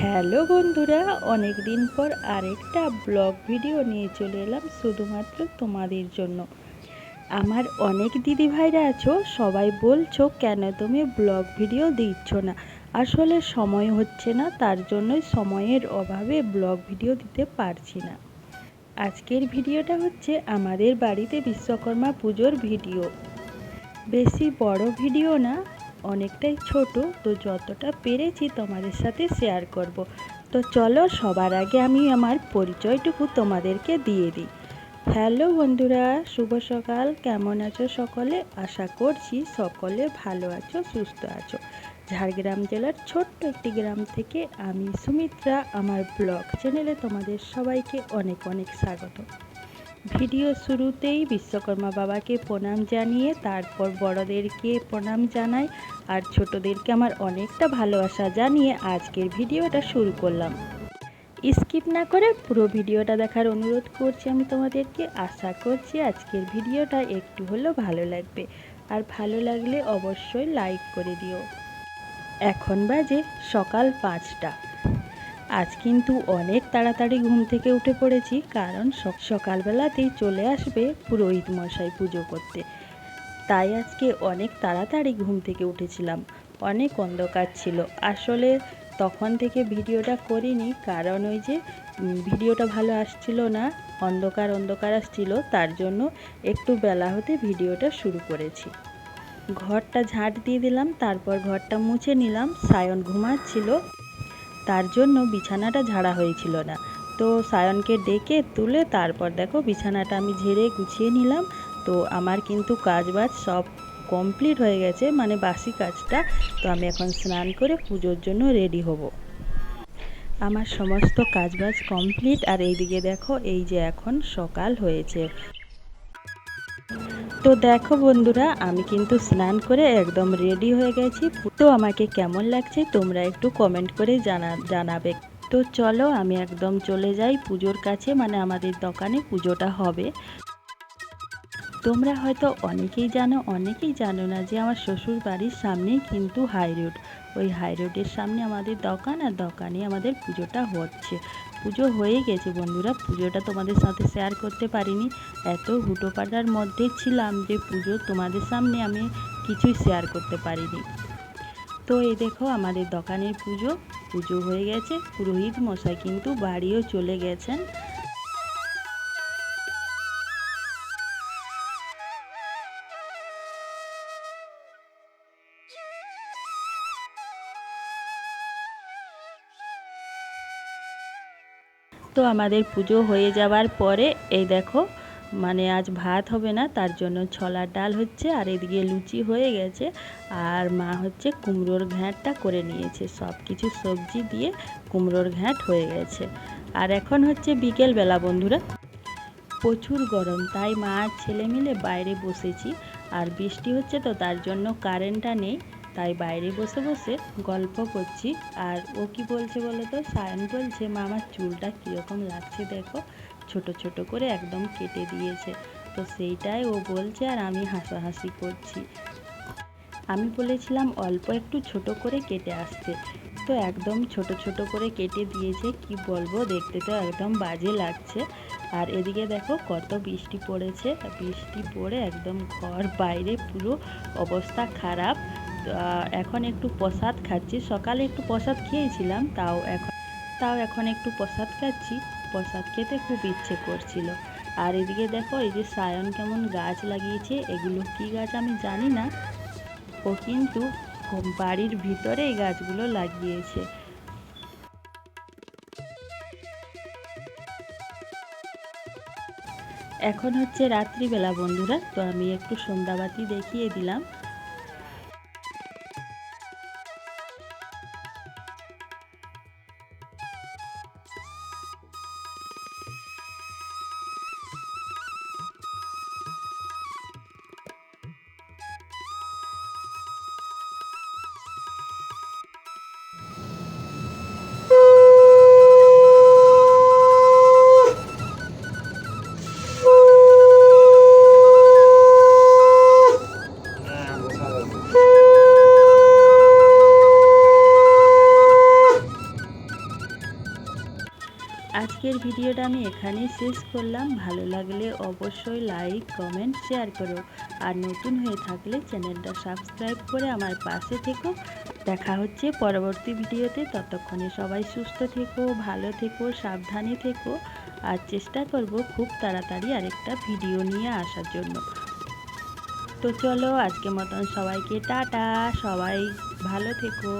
Hello বন্ধুরা অনেক দিন পর আরেকটা ব্লগ ভিডিও নিয়ে চলে এলাম শুধুমাত্র তোমাদের জন্য। আমার অনেক দিদি ভাইরা আছো, সবাই বলছো কেন তুমি ব্লগ ভিডিও দিচ্ছ না? আসলে সময় হচ্ছে না, তার জন্যই সময়ের অভাবে ব্লগ ভিডিও দিতে পারছি না। আজকের ভিডিওটা হচ্ছে আমাদের বাড়িতে বিশ্বকর্মা পুজোর ভিডিও। বেশি বড় ভিডিও না অনেকটাই ছোট, তো যতটা পেরেছি তোমাদের সাথে শেয়ার করব। তো চলো সবার আগে আমি আমার পরিচয়টুকু তোমাদেরকে দিয়ে দিই। হ্যালো বন্ধুরা, শুভ সকাল। কেমন আছো সকলে? আশা করছি সকলে ভালো আছো, সুস্থ আছো। ঝাড়গ্রাম জেলার ছোট্ট একটি গ্রাম থেকে আমি সুমিত্রা। আমার ব্লগ চ্যানেলে তোমাদের সবাইকে অনেক অনেক স্বাগত। ভিডিও শুরুতেই বিশ্বকর্মা বাবাকে প্রণাম জানিয়ে, তারপর বড়দেরকে প্রণাম জানাই আর ছোটদেরকে আমার অনেকটা ভালোবাসা জানিয়ে আজকের ভিডিওটা শুরু করলাম। স্কিপ না করে পুরো ভিডিওটা দেখার অনুরোধ করছি আমি তোমাদেরকে। আশা করছি আজকের ভিডিওটা একটু হলেও ভালো লাগবে। আর ভালো লাগলে অবশ্যই লাইক করে দিও। এখন বাজে সকাল পাঁচটা। আজ কিন্তু অনেক তাড়াতাড়ি ঘুম থেকে উঠে পড়েছি, কারণ সকালবেলাতেই চলে আসবে পুরোহিত মশাই পুজো করতে। তাই আজকে অনেক তাড়াতাড়ি ঘুম থেকে উঠেছিলাম। অনেক অন্ধকার ছিল। আসলে তখন থেকে ভিডিওটা করিনি, কারণ ওই যে ভিডিওটা ভালো আসছিল না, অন্ধকার অন্ধকার আসছিল, তার জন্য একটু বেলা হতে ভিডিওটা শুরু করেছি। ঘরটা ঝাঁট দিয়ে দিলাম, তারপর ঘরটা মুছে নিলাম, সায়ন ঘুমাচ্ছিল। তার জন্য বিছানাটা ঝাড়া হয়েছিল না। তো সায়নকে ডেকে তুলে তারপর দেখো বিছানাটা আমি ঝেড়ে গুছিয়ে নিলাম। তো আমার কিন্তু কাজবাজ সব কমপ্লিট হয়ে গেছে মানে বাসি কাজটা। তো আমি এখন স্নান করে পুজোর জন্য রেডি হব। আমার সমস্ত কাজবাজ কমপ্লিট। আর এইদিকে দেখো, এই যে এখন সকাল হয়েছে। তো দেখো বন্ধুরা, আমি কিন্তু স্নান করে একদম রেডি হয়ে গেছি। তো আমাকে কেমন লাগছে তোমরা একটু কমেন্ট করে জানা, জানাবে। তো চলো, আমি একদম চলে যাই পুজোর কাছে মানে আমাদের দোকানে পুজোটা হবে। তোমরা হয়তো অনেকেই জানো অনেকেই জানো না যে আমার শ্বশুর বাড়ির সামনেই কিন্তু হাই রোড ওই হাই রোডের সামনে আমাদের দোকান আর দোকানে আমাদের পুজোটা হচ্ছে। পুজো হয়ে গেছে বন্ধুরা, পুজোটা তোমাদের সাথে শেয়ার করতে পারিনি। এত হুটোপাটার মধ্যে ছিলাম যে পুজো তোমাদের সামনে আমি কিছুই শেয়ার করতে পারিনি। তো এই দেখো আমাদের দোকানের পুজো পুজো হয়ে গেছে। পুরোহিত মশাই কিন্তু বাড়িও চলে গেছেন। তো আমাদের পুজো হয়ে যাওয়ার পরে, এই দেখো মানে আজ ভাত হবে না, তার জন্য ছলার ডাল হচ্ছে আর এদিকে লুচি হয়ে গেছে আর মা হচ্ছে কুমড়োর ঘ্যাঁটটা করে নিয়েছে। সব কিছু সবজি দিয়ে কুমড়োর ঘ্যাঁট হয়ে গেছে। আর এখন হচ্ছে বিকেলবেলা বন্ধুরা। প্রচুর গরম, তাই মা আর ছেলে মিলে বাইরে বসেছি। আর বৃষ্টি হচ্ছে তো তার জন্য কারেন্টটা নেই। তাই বাইরে বসে বসে গল্প করছি। আর ও কি বলছে বলো তো? সায়ন বলছে, মা, আমার চুলটা কীরকম লাগছে দেখো। ছোট ছোট করে একদম কেটে দিয়েছে। তো সেইটাই ও বলছে আর আমি হাসাহাসি করছি। আমি বলেছিলাম, অল্প একটু ছোট করে কেটে আসতে। তো একদম ছোট ছোট করে কেটে দিয়েছে, কি বলব? দেখতে তো একদম বাজে লাগছে। আর এদিকে দেখো, কত বৃষ্টি পড়েছে। বৃষ্টি পড়ে একদম ঘর বাইরে, পুরো অবস্থা খারাপ। এখন একটু প্রসাদ খাচ্ছি। সকালে একটু প্রসাদ খেয়েছিলাম, তাও এখন তাও এখন একটু প্রসাদ খাচ্ছি। প্রসাদ খেতে খুব ইচ্ছে করছিল। আর এদিকে দেখো, এই যে সায়ন কেমন গাছ লাগিয়েছে। এগুলো কি গাছ আমি জানি না। ও কিন্তু বাড়ির ভিতরে এই গাছগুলো লাগিয়েছে। এখন হচ্ছে রাত্রিবেলা বন্ধুরা, তো আমি একটু সন্ধ্যাবাতি দেখিয়ে দিলাম। আজকের ভিডিওটা আমি এখানেই শেষ করলাম। ভালো লাগলে অবশ্যই লাইক, কমেন্ট, শেয়ার করো। আর নতুন হয়ে থাকলে চ্যানেলটা সাবস্ক্রাইব করে আমার পাশে থেকো। দেখা হচ্ছে পরবর্তী ভিডিওতে। ততক্ষণে সবাই সুস্থ থেকো, ভালো থেকো, সাবধানে থেকো। আর চেষ্টা করব খুব তাড়াতাড়ি আরেকটা ভিডিও নিয়ে আসার জন্য। তো চলো আজকে মতন সবাইকে টাটা। সবাই ভালো থেকো।